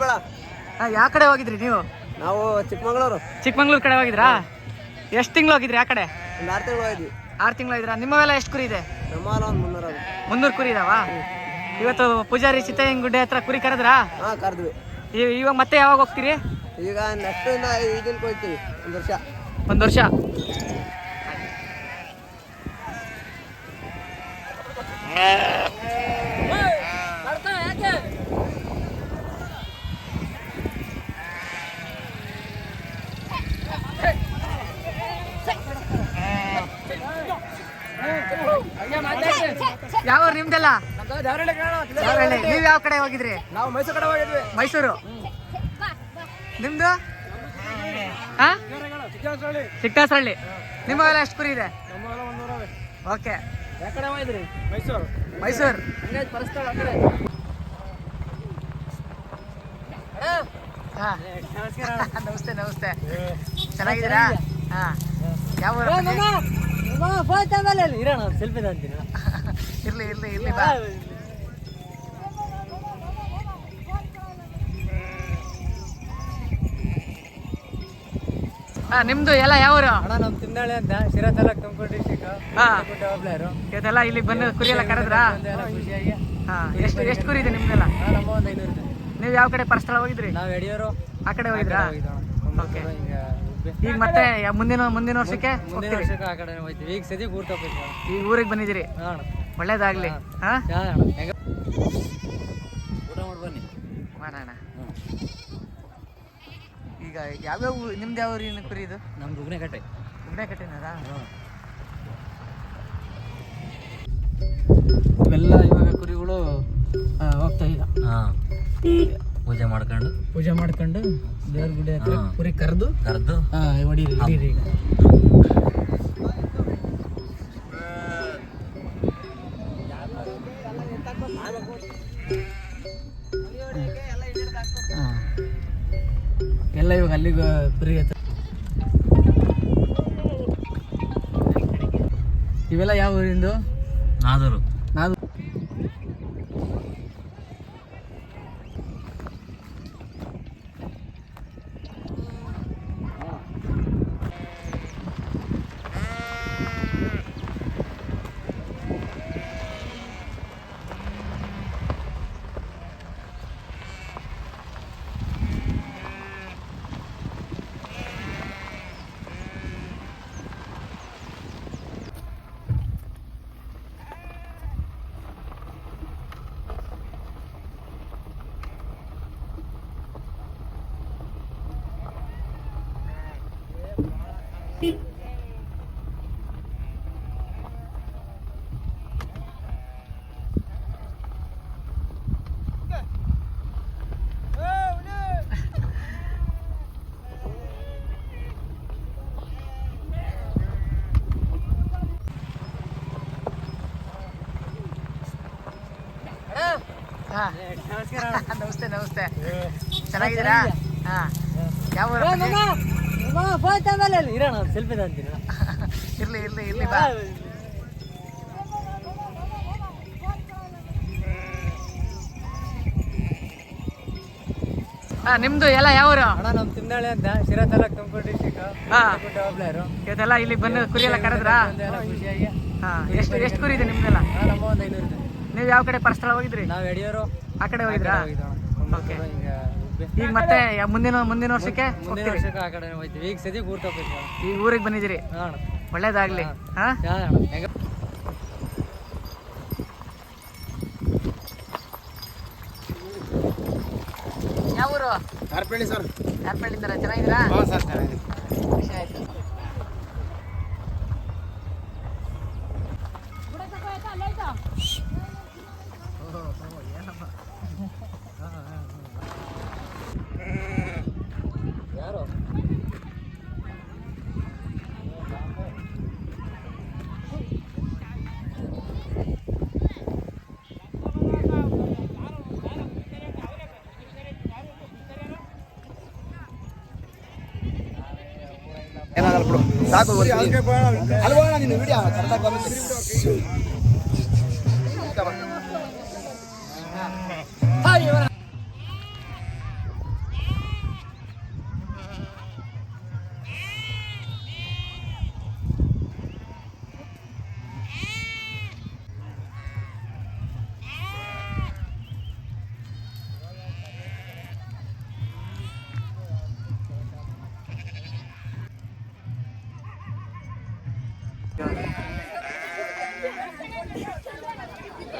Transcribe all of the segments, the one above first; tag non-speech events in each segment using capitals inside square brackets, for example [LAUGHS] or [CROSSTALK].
ಯಾವ ಕಡೆ ಹೋಗಿದ್ರಿ ನೀವು? ನಾವು ಚಿಕ್ಕಮಗಳೂರು. ಚಿಕ್ಕಮಂಗ್ಳೂರ್ ಕಡೆ ಹೋಗಿದ್ರಾ? ಎಷ್ಟು ತಿಂಗಳು ಹೋಗಿದ್ರಿ ಆ ಕಡೆ? ಒಂದು ಆರು ತಿಂಗಳು ಹೋಗಿದ್ವಿ. ಆರು ತಿಂಗಳು ಹೋಗಿದ್ರಾ? ನಿಮ್ಮವೆಲ್ಲ ಎಷ್ಟು ಕುರಿ ಇದೆ? ನಮ್ಮ ಹೊಲ ಒಂದು ಮುನ್ನೂರ ಮುನ್ನೂರು ಕುರಿ ಇದಾವ? ಇವತ್ತು ಪೂಜಾರಿ ಚಿತ್ತಯ್ಯನ ಹತ್ರ ಕುರಿ ಕರೆದ್ರಾ? ಹಾಂ ಕರೆದ್ವಿ. ಈ- ಇವಾಗ ಮತ್ತೆ ಯಾವಾಗ ಹೋಗ್ತೀರಿ? ಈಗ ನೆಕ್ಸ್ಟ್ ಇಂದ ಇದಕ್ಕೆ ಹೋಗ್ತೀವಿ ಒಂದು ವರ್ಷ. ಒಂದು ವರ್ಷ ಯಾವ ನಿಮ್ದೆಲ್ಲ? ಧಾರವಾಡ. ನೀವ್ ಯಾವ ಕಡೆ ಹೋಗಿದ್ರಿ? ನಾವು ಮೈಸೂರು ಕಡೆ ಹೋಗಿದ್ವಿ. ಮೈಸೂರು? ನಿಮ್ದು? ಹಾ? ನಿಮ್ಮ ಎಷ್ಟು ಕುರಿ ಇದೆ? ಓಕೆ. ಮೈಸೂರು. ಮೈಸೂರು. ಹಾ. ನಮಸ್ತೆ ನಮಸ್ತೆ. ಚೆನ್ನಾಗಿದ್ದೀರಾ? ಹಾ. ಯಾವ ಇರ್ಲಿ ಇರ್ಲಿ ಇರ್ಲಿ ಬಾ. ಹಾ ನಿಮ್ದು ಎಲ್ಲ ಯಾವ ಊರು ಅಣ್ಣ ನಮ್ಮ ತಿಂದಾಳೆ ಅಂತ. ಶಿರಾ ತಾಲೂಕ್ ತುಮಕೂರು ಡಿಸ್ಟಿಕ್ ಹಾ. ಒಬ್ಳರು ಇವತ್ತೆಲ್ಲ ಇಲ್ಲಿ ಬಂದು ಕುರಿ ಎಲ್ಲ ಕರೆದ್ರಾ? ಖುಷಿಯಾಗಿ. ಹಾ ಎಷ್ಟು ಎಷ್ಟು ಕುರಿ ಇದೆ ನಿಮ್ದೆಲ್ಲ? ನಮ್ಮ ಒಂದು ಐನೂರು ಇದೆ. ನೀವು ಯಾವ ಕಡೆ ಪರಸ್ಥಳ ಹೋಗಿದ್ರಿ? ನಾವು ಎಡಿಯೋರು ಆ ಕಡೆ ಹೋಗಿದ್ರಾ? ಓಕೆ. ಈಗ ಮತ್ತೆ ಯಾ- ಮುಂದಿನ ಮುಂದಿನ ವರ್ಷಕ್ಕೆ ಮುಂದಿನ ಹೋಗ್ತೀರಿ ವರ್ಷಕ್ಕೆ ಆ ಕಡೆ ಹೋಗ್ತೀವಿ ಈಗ ಸದ್ಯ ಊರ್ ತಪ್ಪಿತ್ತು. ಈಗ ಊರಿಗೆ ಬಂದಿದ್ದೀರಿ? ಹಾಂ ಒಳ್ಳೇದಾಗ್ಲಿ. ಹಾ. ಹೆಂಗ? ಊಟ ಮಾಡಿ ಬನ್ನಿ. ಮಾಡೋಣ. ಈಗ ಯಾವ್ಯಾವ ನಿಮ್ದು ಯಾವ ಊರಿನ ಕುರಿ ಇದು? ನಮ್ದು ಉಗ್ನೆಕಟ್ಟೆ. ಗುಡ್ಡೆ ಕಟ್ಟಿನಾರಾ ಇವೆಲ್ಲ ಇವಾಗ ಕುರಿಗಳು ಹೋಗ್ತಾ ಇಲ್ಲ ಹಾಂ. ಪೂಜೆ ಮಾಡ್ಕೊಂಡು. ಪೂಜೆ ಮಾಡ್ಕೊಂಡು ದೇವ್ರ ಗುಡಿ ಹತ್ರ. ಕುರಿ ಕರೆದು ಕರೆದು. ಹೊಡೀರಿ ಹೊಡೀರಿ ಈಗ. ಕುರಿ ಇವೆಲ್ಲ ಯಾವ ಊರಿಂದು? ನಾದರು ನಾವು ಹಾ [LAUGHS] ನಮಸ್ತೆ ನಮಸ್ತೆ. ಚೆನ್ನಾಗಿದ್ದೀರಾ? ಹಾ. ಯಾವ? ಇರೋಣ ಸೆಲ್ಫಿ ಅಂತೀನಿ [LAUGHS] ಇರ್ಲಿ ಇರ್ಲಿ ಇರ್ಲಿ ಬಾ. ಹಾ ನಿಮ್ದು ಎಲ್ಲ ಯಾವ್ರು ಅಣ್ಣ ನಮ್ಮ ತಿಂದಾಳೆ ಅಂತ ಶಿರಾ ತಾಲೂಕ್ ತುಮಕೂರು ಡಿಸ್ಟಿಕ್ ಹಾ. ಒಬ್ಳರು ಇವತ್ತೆಲ್ಲ ಇಲ್ಲಿ ಬಂದು ಕುರಿ ಎಲ್ಲ ಕರೆದ್ರಾ? ಹಾ ಎಷ್ಟು ಎಷ್ಟು ಕುರಿ ಇದೆ ನಿಮ್ದೆಲ್ಲ? ನಮ್ಮ ಒಂದು ಐನೂರು ಇದೆ. ನೀವು ಯಾವ ಕಡೆ ಪರಸ್ಥಳ ಹೋಗಿದ್ರಿ? ನಾವು ಯಡಿಯೂರು. ಆ ಕಡೆ ಹೋಗಿದ್ರಾ? ಓಕೆ. ಈಗ ಮತ್ತೆ ಯಾ- ಮುಂದಿನ ಮುಂದಿನ ವರ್ಷಕ್ಕೆ ಮುಂದಿನ ಹೋಗ್ತೀರಿ? ವರ್ಷಕ್ಕೆ ಆ ಕಡೆ ಹೋಯ್ತೀವಿ. ಈಗ ಸದ್ಯ ಊರ್ ತಪ್ಪಿತ್ತು ಈಗ ಊರಿಗೆ ಬಂದಿದ್ದೀರಿ? ಹಾಂ ಒಳ್ಳೇದಾಗ್ಲಿ. ಹಾ. ಹೆಂಗ ಯಾವ ಊರು? ಕಾರ್ಪಳ್ಳಿ ಸರ್. ಯಾರ್ಪಳ್ಳಿಂದ ಚೆನ್ನಾಗಿದ್ದೀರಾ? ಹಾಂ ಸರ್ ಚೆನ್ನಾಗಿದೆ ಖುಷಿ ಆಯ್ತು. ಸಾಕು ಅಲ್ವಾ? ನಿನ್ನ ವಿಡಿಯೋ ಕರೆಕ್ಟಾಗಿ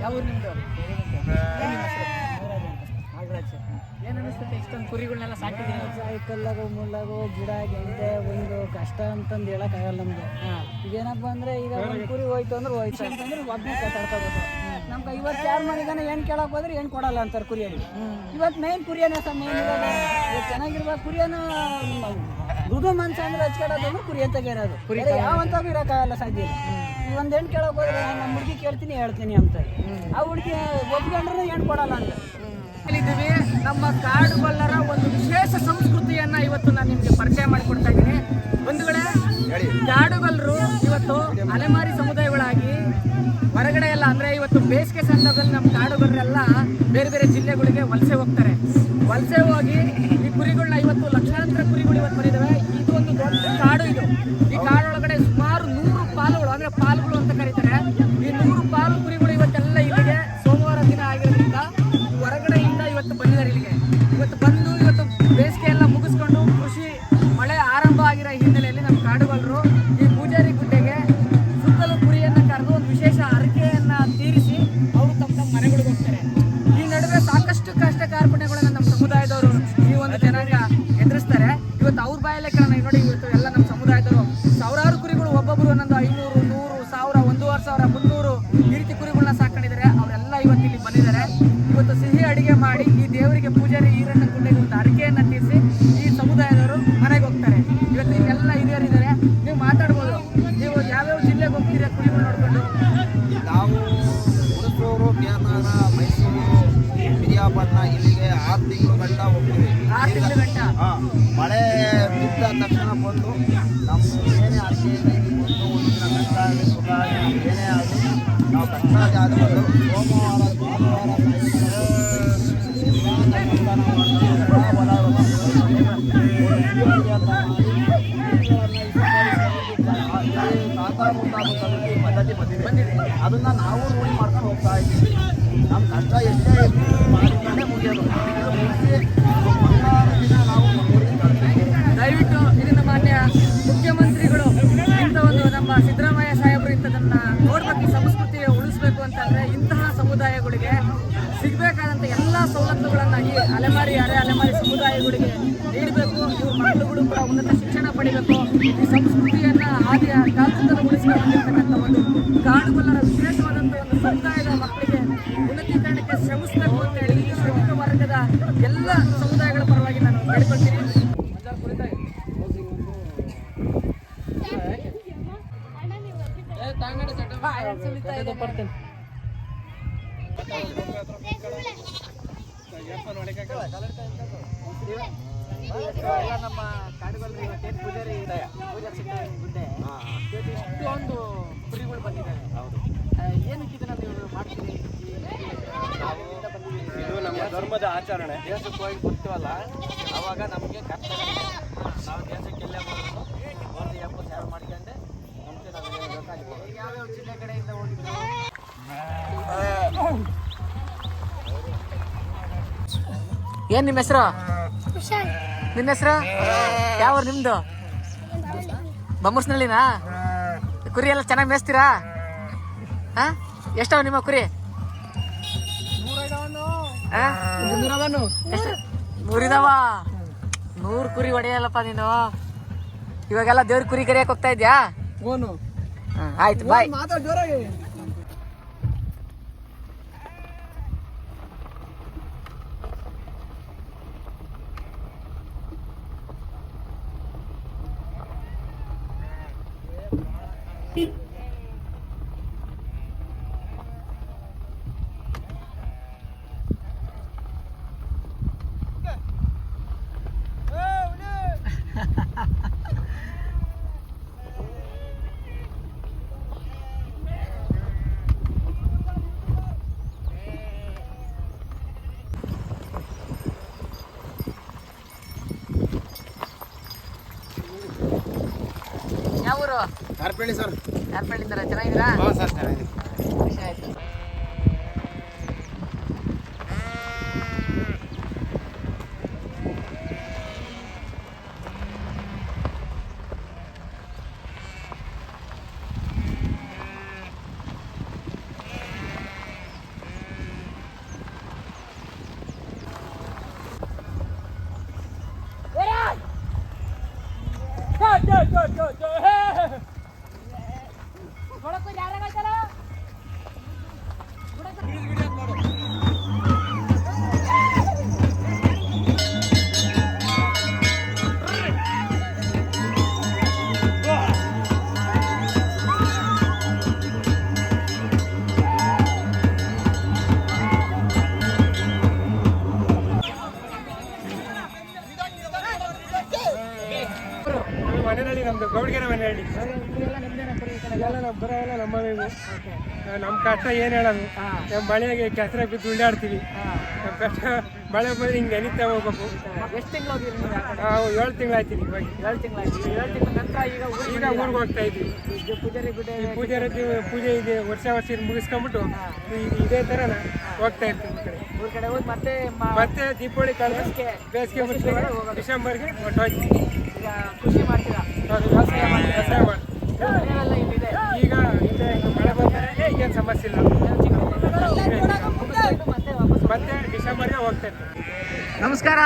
ಯಾವ ಊರು ನಿಮ್ದು ಏನ್ ನಿಮ್ಮ ಹೆಸರು? ನಾಗರಾಜ್ ಏನು ಅನಿಸ್ತದೆ ಇಷ್ಟೊಂದು ಕುರಿಗಳನ್ನೆಲ್ಲ ಸಾಕಿದ್ದೀರಿ ಕಲ್ಲಾಗೋ ಮುಳ್ಳಾಗೋ ಗಿಡ ಗೆಂಟೆ ಒಂದು ಕಷ್ಟ ಅಂತಂದು ಹೇಳಕ್ಕಾಗಲ್ಲ ನಮ್ಗೆ. ಇದೇನಪ್ಪ ಅಂದ್ರೆ ಈಗ ಒಂದು ಕುರಿ ಹೋಯ್ತು ಅಂದ್ರೆ ಹೋಯ್ತು. ಅಂತಂದ್ರೆ ಒಬ್ಬನೇ ಕಟ್ಟಾಡ್ಕೋಬೇಕು ನಮ್ಗೆ ಇವತ್ತು ಯಾರು ಮನೆಗಾನ ಏನು ಕೇಳಕ್ ಹೋದ್ರೆ ಏನು ಕೊಡಲ್ಲ ಅಂತಾರೆ ಕುರಿಯಲ್ಲಿ. ಇವತ್ತು ಮೇನ್ ಕುರಿಯನೇ ಸರ್ ಮೇನ್ ಚೆನ್ನಾಗಿರುವ ಕುರಿಯನ ಮೃದು ಮನ್ಸ ಅಂದ್ರೆ ಹಚ್ಕೊಡೋದು ಅಂದ್ರೆ ಕುರಿ ಅಂತ ಯಾವ ಬೇರೆ ಯಾವಂತಾಗೂ ಇರೋಕ್ಕಾಗಲ್ಲ ಸಾಧ್ಯ ಹೆಣ್ ಒಂದು ಹೆಣ್ಣು ಕೇಳಕ್ ಹೋದ್ರೆ ನಮ್ಮ ಹುಡುಗಿ ಕೇಳ್ತೀನಿ ಹೇಳ್ತೀನಿ ಅಂತ. ಆ ಹುಡುಗಿ ಒಪ್ಕೊಂಡ್ರೆ ಹೆಣ್ಣು ಕೊಡಲ್ಲ ಅಂತ. ಇದ್ದೀವಿ ನಮ್ಮ ಕಾಡುಗೊಲ್ಲರ ಒಂದು ವಿಶೇಷ ಸಂಸ್ಕೃತಿಯನ್ನ ಇವತ್ತು ನಾನು ನಿಮಗೆ ಪರಿಚಯ ಮಾಡಿಕೊಡ್ತಾ ಇದ್ದೀನಿ. ಬಂಧುಗಳೇ ಕಾಡುಗೊಲ್ಲರು ಇವತ್ತು ಅಲೆಮಾರಿ ಸಮುದಾಯಗಳಾಗಿ ಹೊರಗಡೆ ಎಲ್ಲ ಅಂದ್ರೆ ಇವತ್ತು ಬೇಸಿಗೆ ಸಂದರ್ಭದಲ್ಲಿ ನಮ್ಮ ಕಾಡುಗೊಲ್ಲರೆಲ್ಲ ಬೇರೆ ಬೇರೆ ಜಿಲ್ಲೆಗಳಿಗೆ ವಲಸೆ ಹೋಗ್ತಾರೆ. ವಲಸೆ ಹೋಗಿ ಈ ಕುರಿಗಳನ್ನ ಇವತ್ತು ಲಕ್ಷಾಂತರ ಕುರಿಗಳು ಇವತ್ತು una cola ಪಿರಿಯಾಪಟ್ಟಣ ಇಲ್ಲಿಗೆ ಆರು ತಿಂಗಳು ಗಂಟ ಹೋಗ್ತೀವಿ ಮಳೆ ಬಿದ್ದ ತಕ್ಷಣ ಬಂದು ನಮ್ಮ ಏನೇ ಅಡಿಕೆ ಬಂದು ಒಂದು ದಿನ ಕಷ್ಟ ಆಗಲಿ ಸುಖ ಆಗಲಿ ಏನೇ ಆಗಲಿ ನಾವು ಕಷ್ಟ ಆಗಿ ಬಂದು ಸೋಮವಾರ ಭಾನುವಾರ ಪದ್ಧತಿ ಬಂದಿದೆ ಅದನ್ನ ನಾವು ರೂಢಿ ಮಾಡ್ಕೊಂಡು ಹೋಗ್ತಾ ಇದ್ದೀವಿ ನಮ್ಮ ಕಷ್ಟ ಎಷ್ಟೇ ಈ ಸಂಸ್ಕೃತಿಯನ್ನ ಆದಿ ಕಾಲದಿಂದಲೂ ಉಳಿಸ್ಕೊಂಡು ಬಂದಿರ್ತಕ್ಕಂಥ ಒಂದು ಕಾಡುಗೊಲ್ಲರ ವಿಶೇಷವಾದಂಥ ಒಂದು ಸಮುದಾಯದ ಮಕ್ಕಳಿಗೆ ಉನ್ನತೀಕರಣಕ್ಕೆ ಶ್ರಮಿಸಬೇಕು ಅಂತ ಹೇಳಿ ಈ ಶ್ರಮಿಕ ವರ್ಗದ ಎಲ್ಲ ಸಮುದಾಯಗಳ ಪರವಾಗಿ ನಾನು ಕೇಳ್ಕೊಳ್ತೀನಿ. ಎಲ್ಲ ನಮ್ಮ ಕಾಡುಗೊಲ್ಲರು ಇವತ್ತೇನು ಪೂಜಾರಿ ಪೂಜಾ ಸಿದ್ಧ ಗುಡ್ಡೆ ಇವತ್ತು ಇಷ್ಟೊಂದು ಕುರಿಗಳು ಬಂದಿದ್ದಾರೆ ಏನಕ್ಕೆ ಇದನ್ನ ನೀವು ಮಾಡ್ತೀರಿ ಇದು ನಮ್ಮ ಧರ್ಮದ ಆಚರಣೆ. ದೇಶಕ್ಕೆ ಹೋಗಿ ಬರ್ತೀವಲ್ಲ ಅವಾಗ ನಮಗೆ ಕರ್ತವ್ಯ ನಾವು ದೇಶಕ್ಕೆ ಎಲ್ಲೇ ಬರೋದು ಒಂದು ಎಪ್ಪತ್ತು ಸಾವಿರ ಮಾಡ್ಕೊಂಡೆ ನಮಗೆ ಯಾವ್ಯಾವ ಜಿಲ್ಲೆ ಕಡೆಯಿಂದ ಹೋಗಿದ್ದೀವಿ ಏನ್ ನಿಮ್ಮ ಹೆಸರು? ನಿನ್ನ ಹೆಸರು? ಯಾವ ನಿಮ್ಮದು ನಿಮ್ದು? ಬೊಮ್ಮರ್ಸ್ನಳ್ಳಿನಾ ಕುರಿ ಎಲ್ಲ ಚೆನ್ನಾಗಿ ಮೇಯಿಸ್ತೀರಾ? ಹಾ? ಎಷ್ಟವ ನಿಮ್ಮ ಕುರಿ? ನೂರು ಕುರಿ ಹೊಡೆಯಲ್ಲಪ್ಪ ನೀನು. ಇವಾಗೆಲ್ಲ ದೇವ್ರ ಕುರಿ ಕರಿಯಕ್ ಹೋಗ್ತಾ ಇದ್ಯಾ? ಆಯ್ತು ಬಾಯ್ ಊರು ಕಾರ್ಪೇಳಿ ಸರ್. ಯಾರು ಬೆಳಿತಾರೆ ಚೆನ್ನಾಗಿದ್ದೀರಾ? ಹಾಂ ಸರ್ ಚೆನ್ನಾಗಿದೆ ಖುಷಿ ಆಯ್ತು. ನಮ್ಮ ಕಷ್ಟ ಏನು ಹೇಳೋದು? ನಮ್ಮ ಮಳೆಗೆ ಕೆಸರ ಬಿದ್ದು ಉಳ್ಳಾಡ್ತೀವಿ ನಮ್ಮ ಕಷ್ಟ ಮಳೆ ಬಂದ್ರೆ ಹಿಂಗೆ ನೆನಿತಾ ಹೋಗ್ಬೇಕು. ಎಷ್ಟು ತಿಂಗಳು? ನಾವು ಏಳು ತಿಂಗಳಾಯ್ತು ಇವಾಗ ಏಳು ತಿಂಗಳಾಯ್ತು. ಏಳು ತಿಂಗಳ ನಂತರ ಈಗ ಊರಿಗೆ ಈಗ ಊರಿಗೆ ಹೋಗ್ತಾ ಇದ್ವಿ? ಪೂಜಾರಿ ಗುಡ್ಡೆ ಈ ಪೂಜೆ ಪೂಜೆ ಇದೆ ವರ್ಷ ವರ್ಷ ಮುಗಿಸ್ಕೊಂಡ್ಬಿಟ್ಟು ಮುಗಿಸ್ಕೊಂಬಿಟ್ಟು ಈ- ಇದೇ ಥರನ ಹೋಗ್ತಾ ಇರ್ತೀವಿ ಈ ಕಡೆ. ಊರ್ ಕಡೆ ಹೋಗಿ ಮತ್ತೆ ಮ- ಮತ್ತೆ ದೀಪಾವಳಿ ಕಾಲ ಬೇಸಿಗೆ- ಬರ್ತೀವಿ. ಡಿಸೆಂಬರ್ಗೆ ಹೊಟ್ಟೋಗಿ ಈಗ ಕೃಷಿ ಮಾಡ್ತೀರಾ? ವ್ಯವಸಾಯ ಮನೆಯೆಲ್ಲ ಇಲ್ಲಿದೆ ಈಗ ಇದೆ ಈಗ ಮಳೆ ಬಂದರೆ ಈಗೇನು ಸಮಸ್ಯೆ ಇಲ್ಲ ಮುಗಿಸ್ಕೊಂಡು ಮತ್ತೆ ವಾಪಸ್ ಮತ್ತೆ ನಮಸ್ಕಾರ.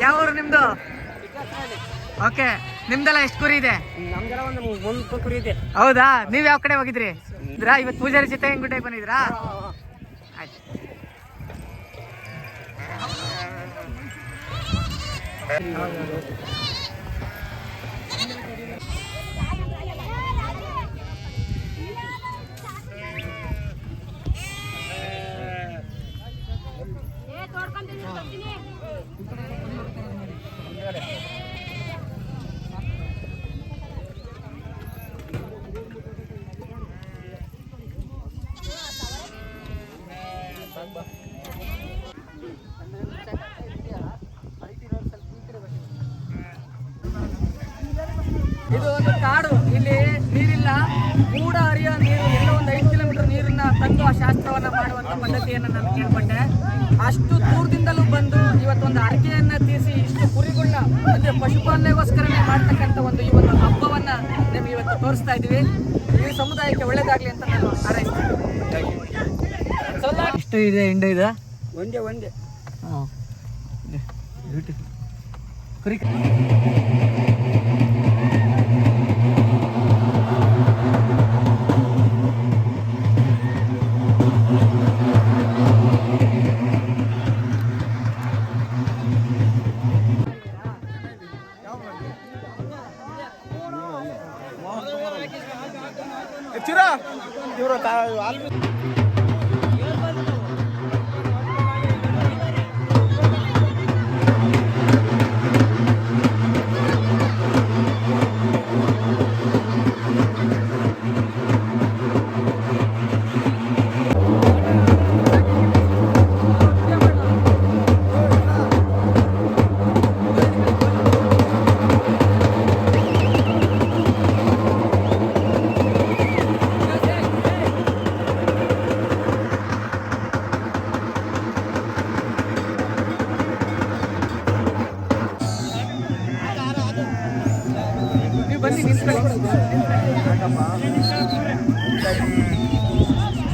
ಯಾವ ಊರು ನಿಮ್ದು? ಓಕೆ. ನಿಮ್ದೆಲ್ಲ ಎಷ್ಟು ಕುರಿ ಇದೆ? ನಮ್ಗೆಲ್ಲ ಒಂದು ಒಂದು ಕುರಿ ಇದೆ. ಹೌದಾ? ನೀವ್ ಯಾವ ಕಡೆ ಹೋಗಿದ್ರಿ? ಇದ್ರಾ? ಇವತ್ತು ಪೂಜಾರಿ ಜೊತೆ ಗುಡ್ಡೆಗೆ ಬಂದಿದ್ರಾ? ಆಯ್ತು. ಪದ್ಧತಿಯನ್ನ ನಾನು ಕೇಳ್ಪಟ್ಟೆ ಅಷ್ಟು ದೂರದಿಂದಲೂ ಬಂದು ಇವತ್ತೊಂದು ಅರಕೆಯನ್ನ ತೀರಿಸಿ ಇಷ್ಟು ಕುರಿಗಳನ್ನ ಮತ್ತೆ ಪಶುಪಾಲನೆಗೋಸ್ಕರನೇ ಮಾಡ್ತಕ್ಕಂಥ ಒಂದು ಈ ಒಂದು ಹಬ್ಬವನ್ನ ನಿಮ್ಗೆ ಇವತ್ತು ತೋರಿಸ್ತಾ ಇದೀವಿ ಈ ಸಮುದಾಯಕ್ಕೆ ಒಳ್ಳೇದಾಗ್ಲಿ ಅಂತ ನಾನು ಹಾರೈಸ್ತೀನಿ. ಎಷ್ಟು ಇದೆ ಇಂಡ ಇದೆ? ಒಂದೇ ಒಂದೇ. ಕುರಿ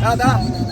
Dá, dá.